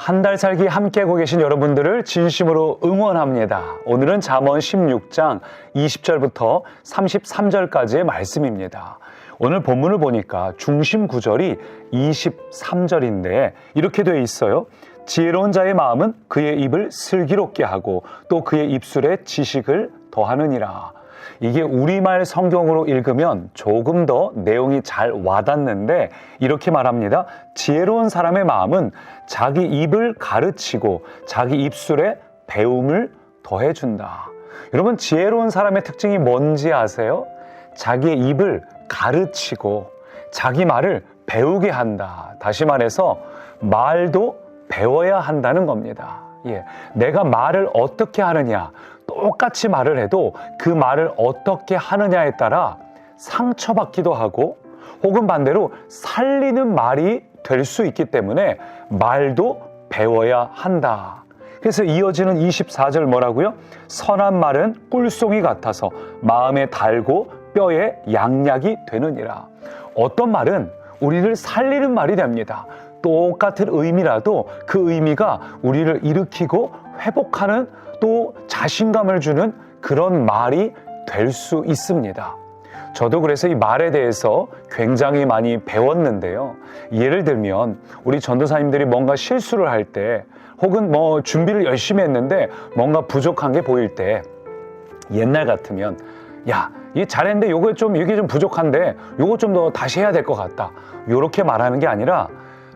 한 달 살기 함께하고 계신 여러분들을 진심으로 응원합니다. 오늘은 잠언 16장 20절부터 33절까지의 말씀입니다. 오늘 본문을 보니까 중심 구절이 23절인데 이렇게 되어 있어요. 지혜로운 자의 마음은 그의 입을 슬기롭게 하고 또 그의 입술에 지식을 더하느니라. 이게 우리말 성경으로 읽으면 조금 더 내용이 잘 와닿는데 이렇게 말합니다. 지혜로운 사람의 마음은 자기 입을 가르치고 자기 입술에 배움을 더해준다. 여러분, 지혜로운 사람의 특징이 뭔지 아세요? 자기의 입을 가르치고 자기 말을 배우게 한다. 다시 말해서 말도 배워야 한다는 겁니다. 예. 내가 말을 어떻게 하느냐, 똑같이 말을 해도 그 말을 어떻게 하느냐에 따라 상처받기도 하고 혹은 반대로 살리는 말이 될 수 있기 때문에 말도 배워야 한다. 그래서 이어지는 24절 뭐라고요? 선한 말은 꿀송이 같아서 마음에 달고 뼈에 양약이 되느니라. 어떤 말은 우리를 살리는 말이 됩니다. 똑같은 의미라도 그 의미가 우리를 일으키고 회복하는 또 자신감을 주는 그런 말이 될 수 있습니다. 저도 그래서 이 말에 대해서 굉장히 많이 배웠는데요. 예를 들면 우리 전도사님들이 뭔가 실수를 할 때 혹은 뭐 준비를 열심히 했는데 뭔가 부족한 게 보일 때 옛날 같으면 야, 이 잘했는데 요거 좀 이게 좀 부족한데 요거 좀 더 다시 해야 될 것 같다. 요렇게 말하는 게 아니라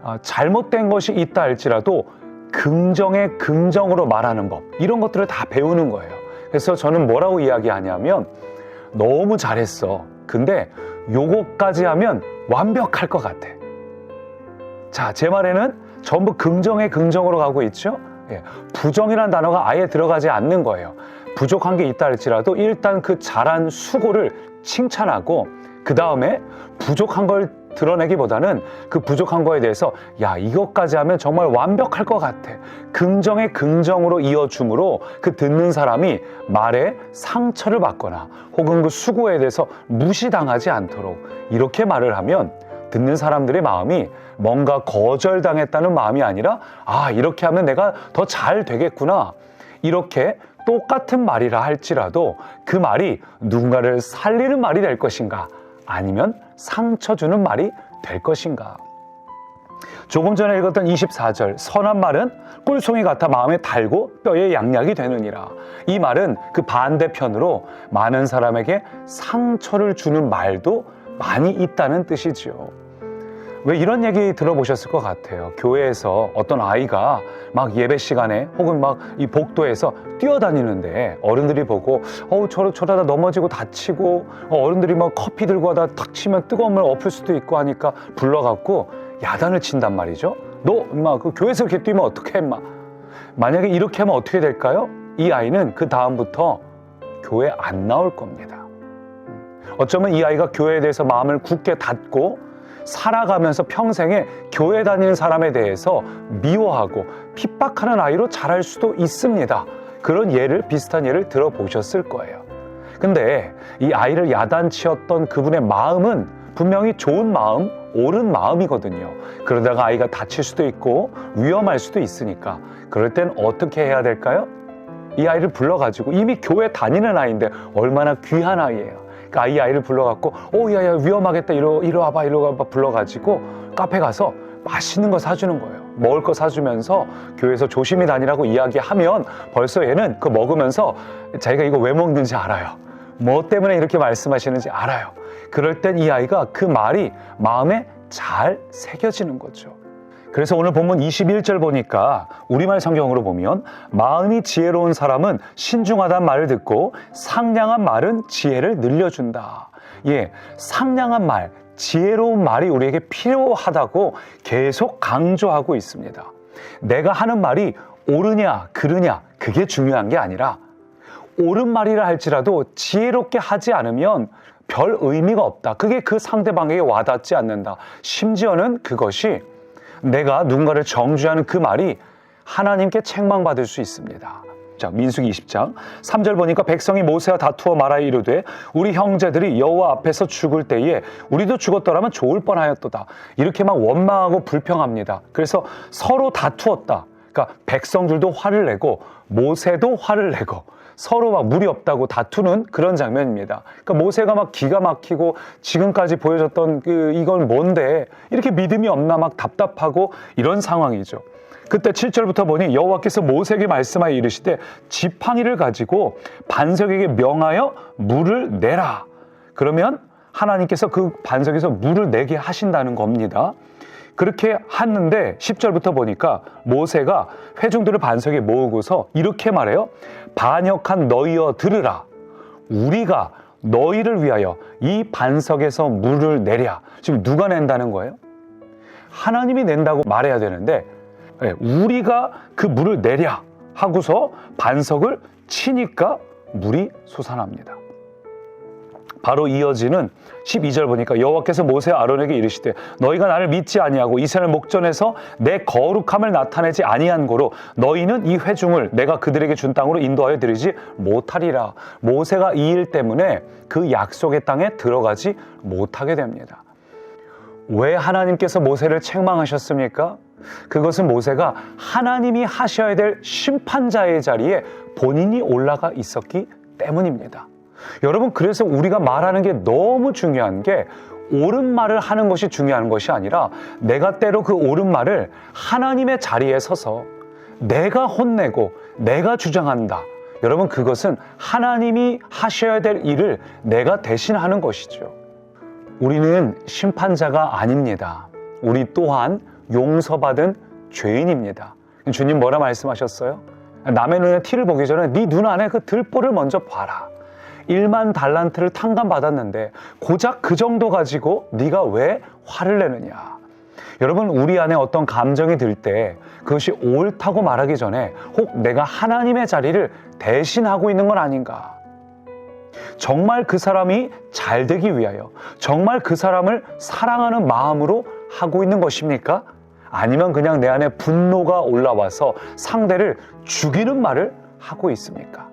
아, 잘못된 것이 있다 할지라도 긍정에 긍정으로 말하는 법 이런 것들을 다 배우는 거예요. 그래서 저는 뭐라고 이야기하냐면 너무 잘했어. 근데 요거까지 하면 완벽할 것 같아. 자, 제 말에는 전부 긍정에 긍정으로 가고 있죠. 예, 부정이라는 단어가 아예 들어가지 않는 거예요. 부족한 게 있다 할지라도 일단 그 잘한 수고를 칭찬하고 그 다음에 부족한 걸 드러내기보다는 그 부족한 거에 대해서 야 이것까지 하면 정말 완벽할 것 같아. 긍정의 긍정으로 이어줌으로 그 듣는 사람이 말에 상처를 받거나 혹은 그 수고에 대해서 무시당하지 않도록 이렇게 말을 하면 듣는 사람들의 마음이 뭔가 거절당했다는 마음이 아니라 아 이렇게 하면 내가 더 잘 되겠구나. 이렇게 똑같은 말이라 할지라도 그 말이 누군가를 살리는 말이 될 것인가 아니면 상처 주는 말이 될 것인가? 조금 전에 읽었던 24절 선한 말은 꿀송이 같아 마음에 달고 뼈에 양약이 되느니라. 이 말은 그 반대편으로 많은 사람에게 상처를 주는 말도 많이 있다는 뜻이지요. 왜 이런 얘기 들어보셨을 것 같아요. 교회에서 어떤 아이가 막 예배 시간에 혹은 막 이 복도에서 뛰어다니는데 어른들이 보고 어우 저러 저러다 넘어지고 다치고 어, 어른들이 막 커피 들고 하다 탁 치면 뜨거운 물 엎을 수도 있고 하니까 불러갖고 야단을 친단 말이죠. 너 엄마 그 교회에서 이렇게 뛰면 어떻게 임마? 만약에 이렇게 하면 어떻게 될까요? 이 아이는 그 다음부터 교회 안 나올 겁니다. 어쩌면 이 아이가 교회에 대해서 마음을 굳게 닫고 살아가면서 평생에 교회 다니는 사람에 대해서 미워하고 핍박하는 아이로 자랄 수도 있습니다. 그런 예를, 비슷한 예를 들어보셨을 거예요. 근데 이 아이를 야단치었던 그분의 마음은 분명히 좋은 마음, 옳은 마음이거든요. 그러다가 아이가 다칠 수도 있고 위험할 수도 있으니까 그럴 땐 어떻게 해야 될까요? 이 아이를 불러가지고 이미 교회 다니는 아이인데 얼마나 귀한 아이예요. 그 아이 아이를 불러갖고 오 야야 위험하겠다 이러 이러 와봐 이러 와봐 불러가지고 카페 가서 맛있는 거 사주는 거예요. 먹을 거 사주면서 교회에서 조심히 다니라고 이야기하면 벌써 얘는 그 먹으면서 자기가 이거 왜 먹는지 알아요. 뭐 때문에 이렇게 말씀하시는지 알아요. 그럴 땐 이 아이가 그 말이 마음에 잘 새겨지는 거죠. 그래서 오늘 본문 21절 보니까 우리말 성경으로 보면 마음이 지혜로운 사람은 신중하단 말을 듣고 상냥한 말은 지혜를 늘려준다. 예, 상냥한 말, 지혜로운 말이 우리에게 필요하다고 계속 강조하고 있습니다. 내가 하는 말이 옳으냐, 그르냐, 그게 중요한 게 아니라 옳은 말이라 할지라도 지혜롭게 하지 않으면 별 의미가 없다. 그게 그 상대방에게 와닿지 않는다. 심지어는 그것이 내가 누군가를 정죄하는 그 말이 하나님께 책망받을 수 있습니다. 자, 민수기 20장 3절 보니까 백성이 모세와 다투어 말하여 이르되 우리 형제들이 여호와 앞에서 죽을 때에 우리도 죽었더라면 좋을 뻔하였도다. 이렇게 막 원망하고 불평합니다. 그래서 서로 다투었다. 그러니까 백성들도 화를 내고 모세도 화를 내고 서로 막 물이 없다고 다투는 그런 장면입니다. 그러니까 모세가 막 기가 막히고 지금까지 보여줬던 그 이건 뭔데 이렇게 믿음이 없나 막 답답하고 이런 상황이죠. 그때 7절부터 보니 여호와께서 모세에게 말씀하여 이르시되 지팡이를 가지고 반석에게 명하여 물을 내라. 그러면 하나님께서 그 반석에서 물을 내게 하신다는 겁니다. 그렇게 했는데 10절부터 보니까 모세가 회중들을 반석에 모으고서 이렇게 말해요. 반역한 너희여 들으라. 우리가 너희를 위하여 이 반석에서 물을 내랴. 지금 누가 낸다는 거예요? 하나님이 낸다고 말해야 되는데 예, 우리가 그 물을 내랴 하고서 반석을 치니까 물이 솟아납니다. 바로 이어지는 12절 보니까 여호와께서 모세 아론에게 이르시되 너희가 나를 믿지 아니하고 이스라엘 목전에서 내 거룩함을 나타내지 아니한 고로 너희는 이 회중을 내가 그들에게 준 땅으로 인도하여 드리지 못하리라. 모세가 이 일 때문에 그 약속의 땅에 들어가지 못하게 됩니다. 왜 하나님께서 모세를 책망하셨습니까? 그것은 모세가 하나님이 하셔야 될 심판자의 자리에 본인이 올라가 있었기 때문입니다. 여러분, 그래서 우리가 말하는 게 너무 중요한 게 옳은 말을 하는 것이 중요한 것이 아니라 내가 때로 그 옳은 말을 하나님의 자리에 서서 내가 혼내고 내가 주장한다. 여러분, 그것은 하나님이 하셔야 될 일을 내가 대신 하는 것이죠. 우리는 심판자가 아닙니다. 우리 또한 용서받은 죄인입니다. 주님 뭐라 말씀하셨어요? 남의 눈에 티를 보기 전에 네 눈 안에 그 들보를 먼저 봐라. 1만 달란트를 탕감받았는데 고작 그 정도 가지고 네가 왜 화를 내느냐? 여러분 우리 안에 어떤 감정이 들 때 그것이 옳다고 말하기 전에 혹 내가 하나님의 자리를 대신하고 있는 건 아닌가? 정말 그 사람이 잘 되기 위하여 정말 그 사람을 사랑하는 마음으로 하고 있는 것입니까? 아니면 그냥 내 안에 분노가 올라와서 상대를 죽이는 말을 하고 있습니까?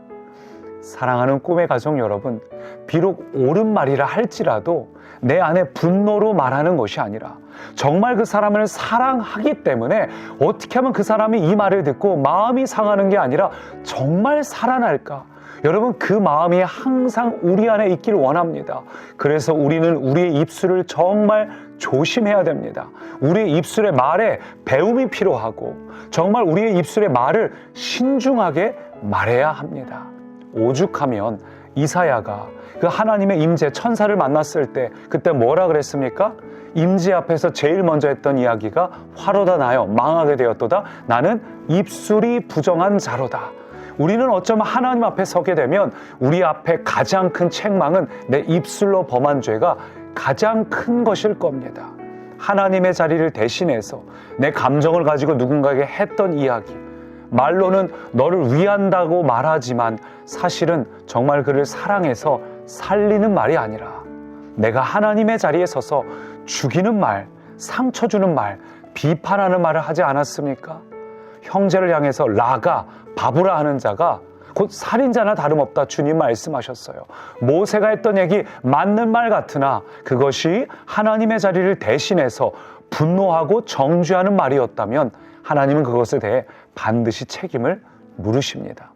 사랑하는 꿈의 가족 여러분, 비록 옳은 말이라 할지라도 내 안에 분노로 말하는 것이 아니라 정말 그 사람을 사랑하기 때문에 어떻게 하면 그 사람이 이 말을 듣고 마음이 상하는 게 아니라 정말 살아날까? 여러분 그 마음이 항상 우리 안에 있길 원합니다. 그래서 우리는 우리의 입술을 정말 조심해야 됩니다. 우리의 입술의 말에 배움이 필요하고 정말 우리의 입술의 말을 신중하게 말해야 합니다. 오죽하면 이사야가 그 하나님의 임재 천사를 만났을 때 그때 뭐라 그랬습니까? 임재 앞에서 제일 먼저 했던 이야기가 화로다 나여 망하게 되었도다 나는 입술이 부정한 자로다. 우리는 어쩌면 하나님 앞에 서게 되면 우리 앞에 가장 큰 책망은 내 입술로 범한 죄가 가장 큰 것일 겁니다. 하나님의 자리를 대신해서 내 감정을 가지고 누군가에게 했던 이야기, 말로는 너를 위한다고 말하지만 사실은 정말 그를 사랑해서 살리는 말이 아니라 내가 하나님의 자리에 서서 죽이는 말, 상처 주는 말, 비판하는 말을 하지 않았습니까? 형제를 향해서 라가 바보라 하는 자가 곧 살인자나 다름없다 주님 말씀하셨어요. 모세가 했던 얘기 맞는 말 같으나 그것이 하나님의 자리를 대신해서 분노하고 정죄하는 말이었다면 하나님은 그것에 대해 반드시 책임을 물으십니다.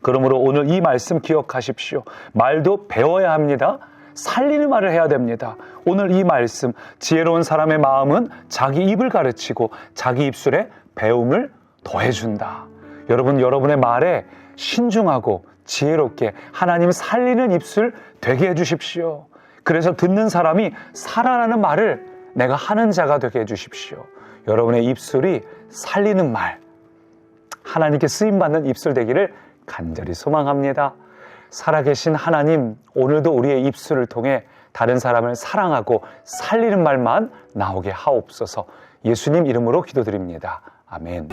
그러므로 오늘 이 말씀 기억하십시오. 말도 배워야 합니다. 살리는 말을 해야 됩니다. 오늘 이 말씀, 지혜로운 사람의 마음은 자기 입을 가르치고 자기 입술에 배움을 더해준다. 여러분, 여러분의 말에 신중하고 지혜롭게 하나님 살리는 입술 되게 해주십시오. 그래서 듣는 사람이 살아나는 말을 내가 하는 자가 되게 해주십시오. 여러분의 입술이 살리는 말, 하나님께 쓰임받는 입술 되기를 간절히 소망합니다. 살아계신 하나님, 오늘도 우리의 입술을 통해 다른 사람을 사랑하고 살리는 말만 나오게 하옵소서 예수님 이름으로 기도드립니다. 아멘.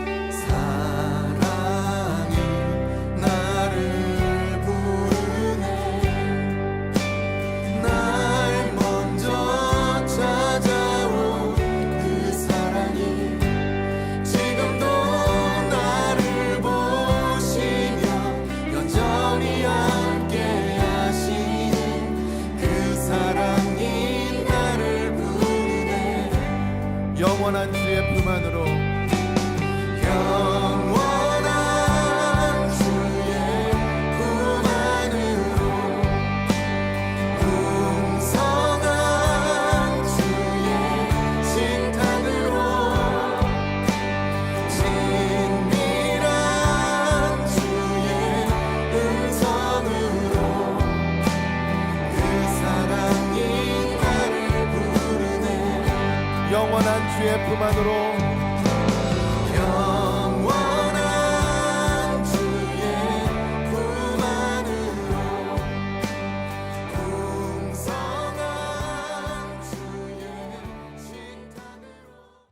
주의 품 안으로